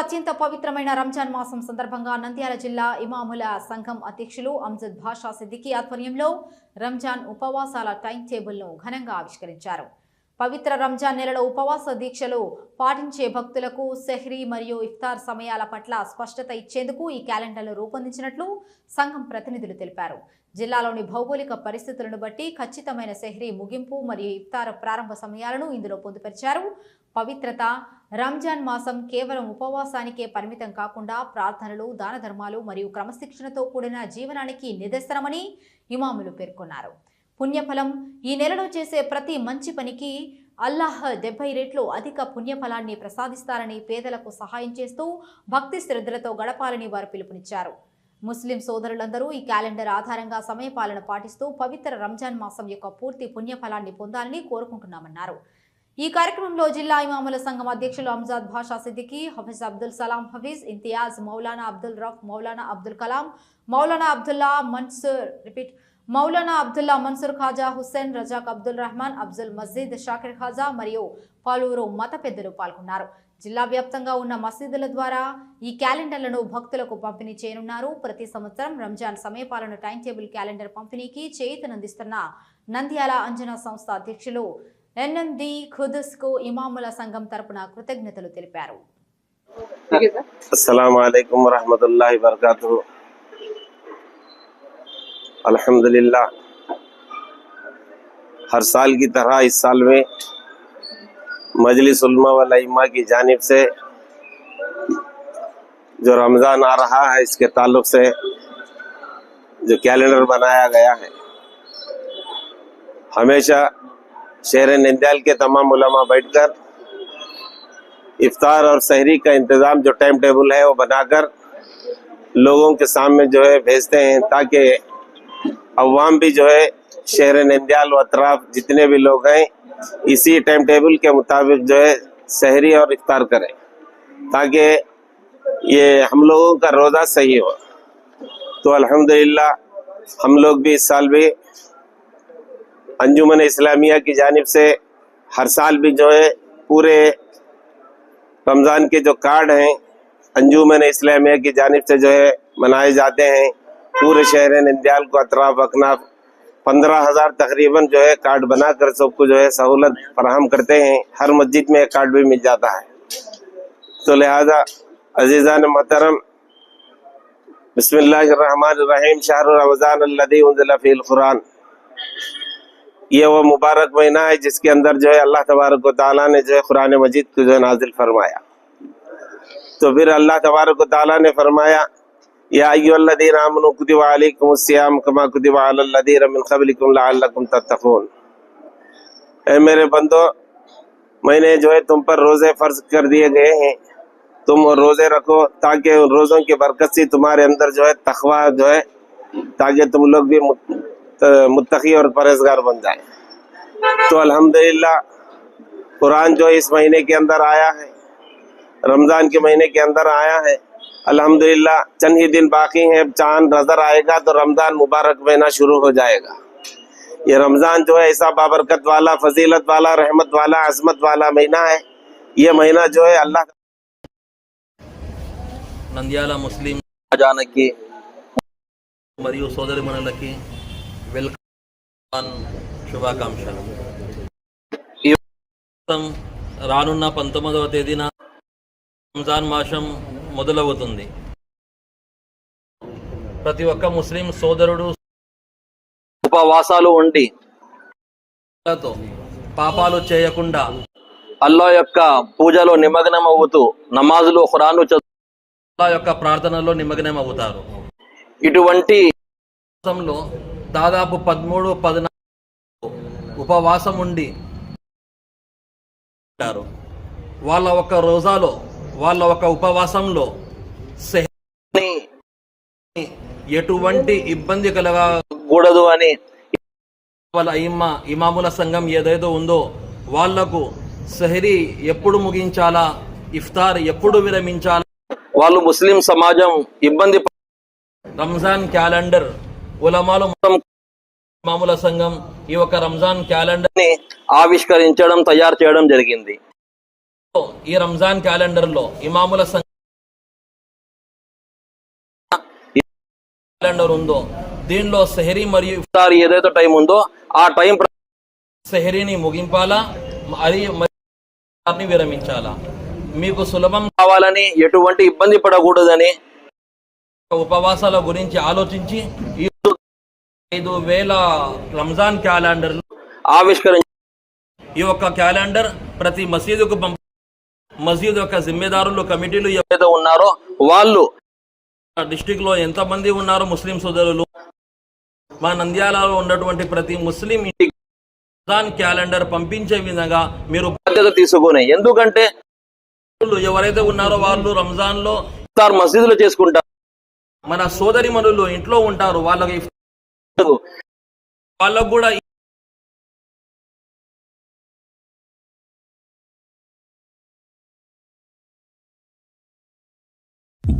అత్యంత పవిత్రమైన రంజాన్ మాసం సందర్భంగా నంద్యాల జిల్లా ఇమాముల సంఘం అధ్యక్షులు అంజద్ భాషా సిద్దికి ఆధ్వర్యంలో రంజాన్ ఉపవాసాల టైం టేబుల్ను ఘనంగా ఆవిష్కరించారు. పవిత్ర రంజాన్ నెలలో ఉపవాస దీక్షలు పాటించే భక్తులకు సెహ్రీ మరియు ఇఫ్తార్ సమయాల పట్ల స్పష్టత ఇచ్చేందుకు ఈ క్యాలెండర్ను రూపొందించినట్లు సంఘం ప్రతినిధులు తెలిపారు. జిల్లాలోని భౌగోళిక పరిస్థితులను బట్టి ఖచ్చితమైన సెహ్రీ ముగింపు మరియు ఇఫ్తార్ ప్రారంభ సమయాలను ఇందులో పొందుపరిచారు. పవిత్రత రంజాన్ మాసం కేవలం ఉపవాసానికే పరిమితం కాకుండా ప్రార్థనలు దాన ధర్మాలు మరియు క్రమశిక్షణతో కూడిన జీవనానికి నిదర్శనమని ఇమాములు పేర్కొన్నారు. పుణ్యఫలం. ఈ నెలలో చేసే ప్రతి మంచి పనికి అల్లాహ్ డెబ్బై రెట్లు అధిక పుణ్యఫలాన్ని ప్రసాదిస్తారని పేదలకు సహాయం చేస్తూ భక్తి శ్రద్ధలతో గడపాలని వారు పిలుపునిచ్చారు. ముస్లిం సోదరులందరూ ఈ క్యాలెండర్ ఆధారంగా సమయపాలన పాటిస్తూ పవిత్ర రంజాన్ మాసం యొక్క పూర్తి పుణ్యఫలాన్ని పొందాలని కోరుకుంటున్నామన్నారు. ఈ కార్యక్రమంలో జిల్లా ఇమాముల సంఘం అధ్యక్షులు అంజాద్ భాషా సిద్దికి హఫీజ్ అబ్దుల్ సలాం హఫీజ్ ఇంతియాజ్ మౌలానా అబ్దుల్ రఫ్ మౌలానా అబ్దుల్ కలాం మౌలానా అబ్దుల్లా మన్సూర్ రిపీట్ మౌలానా అబ్దుల్లా మన్సూర్ ఖాజా హుస్సేన్ రజాక్ అబ్దుల్ రహమాన్ అబ్దుల్ మజీద్ షాకిర్ ఖాజా మరియు పలువురు మత పెద్దలు పాల్గొన్నారు. జిల్లా వ్యాప్తంగా ఉన్న మసీదుల ద్వారా ఈ క్యాలెండర్లను భక్తులకు పంపిణీ చేయనున్నారు. ప్రతి సంవత్సరం రంజాన్ సమయపాలన టైం టేబుల్ క్యాలెండర్ పంపిణీకి చేయితనందిస్తున్న నంద్యాల అంజనా సంస్థ అధ్యక్షులు ఎన్ఎండి ఖుదస్కు ఇమాముల సంఘం తరపున కృతజ్ఞతలు తెలిపారు. الحمد ہر سال کی طرح اس سال میں مجلس علماء والما کی جانب سے جو رمضان آ رہا ہے، اس کے تعلق سے جو کیلنڈر بنایا گیا ہے۔ ہمیشہ شہر نندیال کے تمام علماء بیٹھ کر افطار اور شہری کا انتظام جو ٹائم ٹیبل ہے، وہ بنا کر لوگوں کے سامنے جو ہے، بھیجتے ہیں تاکہ عوام بھی جو ہے شہر نندیال و اطراف جتنے بھی لوگ ہیں، اسی ٹائم ٹیبل کے مطابق جو ہے شہری اور افطار کریں۔ تاکہ یہ ہم لوگوں کا روزہ صحیح ہو۔ تو الحمدللہ ہم لوگ بھی اس سال بھی انجمن اسلامیہ کی جانب سے ہر سال بھی جو ہے پورے رمضان کے جو کارڈ ہیں، انجمن اسلامیہ کی جانب سے جو ہے منائے جاتے ہیں۔ پورے شہر نندیال کو اطراف اکناف پندرہ ہزار تقریباً جو ہے کارڈ بنا کر سب کو جو ہے سہولت فراہم کرتے ہیں۔ ہر مسجد میں ایک کارڈ بھی مل جاتا ہے۔ تو لہذا عزیزان محترم، بسم اللہ الرحمن الرحیم شاہ رمضان اللہ انزل فی القرآن۔ یہ وہ مبارک مہینہ ہے جس کے اندر جو ہے اللہ تبارک و تعالیٰ نے جو ہے قرآن مجید کو جو ہے نازل فرمایا۔ تو پھر اللہ تبارک و تعالیٰ نے فرمایا یا ایو الذین آمنوا کتب علیکم السیام کما کتب علی الذین من قبلکم لعلکم تتقون۔ اے میرے بندو، میں نے جو ہے تم پر روزے فرض کر دیے گئے ہیں۔ تم روزے رکھو تاکہ ان روزوں کی برکت سے تمہارے اندر جو ہے تقوا جو ہے، تاکہ تم لوگ بھی متقی اور پرہیزگار بن جائیں تو الحمدللہ، قرآن جو اس مہینے کے اندر آیا ہے، رمضان کے مہینے کے اندر آیا ہے۔ الحمدللہ، چند ہی دن باقی ہیں چاند نظر آئے گا تو رمضان مبارک مہینہ شروع ہو جائے گا۔ یہ رمضان جو ہے ایسا بابرکت والا، فضیلت والا، رحمت والا، عظمت والا مہینہ ہے۔ یہ مہینہ جو ہے، اللہ نندیالہ مسلم جانے کی مریو سودر منہ لکی సమాజానికి شبہ کام వెల్కమ్ رانونا پنتمد و تیدینا رمضان ماشم మొదలవుతుంది. ప్రతి ఒక్క ముస్లిం సోదరుడు ఉపవాసాలు ఉండి పాపాలు చేయకుండా అల్లా యొక్క పూజలో నిమగ్నం అవుతూ నమాజులు ఖురాను అల్లా యొక్క ప్రార్థనలో నిమగ్నం అవుతారు ఇటువంటి దాదాపు పదమూడు పద్నాలుగు ఉపవాసం ఉండి వాళ్ళ ఒక రోజాలో వాళ్ళ ఒక ఉపవాసంలో ఎటువంటి ఇబ్బంది కలగకూడదు అని వాళ్ళ ఇమ్మ ఇమాముల సంఘం ఏదైతే ఉందో వాళ్ళకు సెహరీ ఎప్పుడు ముగించాలా ఇఫ్తార్ ఎప్పుడు విరమించాలా? వాళ్ళు ముస్లిం సమాజం ఇబ్బంది రంజాన్ క్యాలెండర్ ఉలమాలు మొత్తం ఇమాముల సంఘం ఈ ఒక రంజాన్ క్యాలెండర్ని ఆవిష్కరించడం తయారు చేయడం జరిగింది. ఈ రంజాన్ క్యాలెండర్లో ఇమాముల క్యాలెండర్ ఉందో దీనిలో సెహరీ మరియు ఇఫ్తార్ ఏదైతే టైం ఉందో ఆ టైం సెహరీని ముగింపాలా? అది విరమించాలా? మీకు సులభం కావాలని ఎటువంటి ఇబ్బంది పడకూడదని ఉపవాసాల గురించి ఆలోచించి ఐదు వేల రంజాన్ క్యాలెండర్ ఆవిష్కరించి ఈ యొక్క క్యాలెండర్ ప్రతి మసీదుకు పంపి మసీదు యొక్క జిమ్మెదారులు కమిటీలు ఎవరైతే ఉన్నారో వాళ్ళు డిస్టిక్లో ఎంత మంది ఉన్నారో ముస్లిం సోదరులు? మా నంద్యాలలో ఉన్నటువంటి ప్రతి ముస్లిం ఇంటికి రంజాన్ క్యాలెండర్ పంపించే విధంగా మీరు బాధ్యత తీసుకునే ఎందుకంటే ఎవరైతే ఉన్నారో వాళ్ళు రంజాన్లో ఇఫ్తార్ మసీదులు చేసుకుంటారు. మన సోదరి మనులు ఇంట్లో ఉంటారు వాళ్ళకి వాళ్ళకు కూడా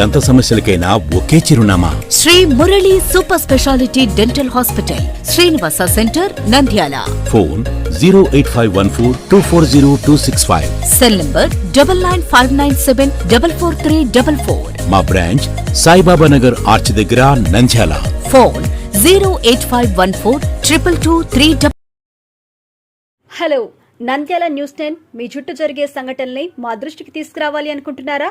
దంత సమస్యలకైనా ఒకే చిరునామా. Sri Murali super speciality dental hospital Srinivasa centre Nandyal. Phone zero eight five one four two four zero two six five. Cell number double nine five nine seven double four three double four. మా branch Saibaba Nagar arch దగ్గర Nandyal. Phone zero eight five one four triple two three double hello Nandyal news ten మీ చుట్టూ జరిగే సంఘటనల్ని మా దృష్టికి తీసుకురావాలి అనుకుంటున్నారా?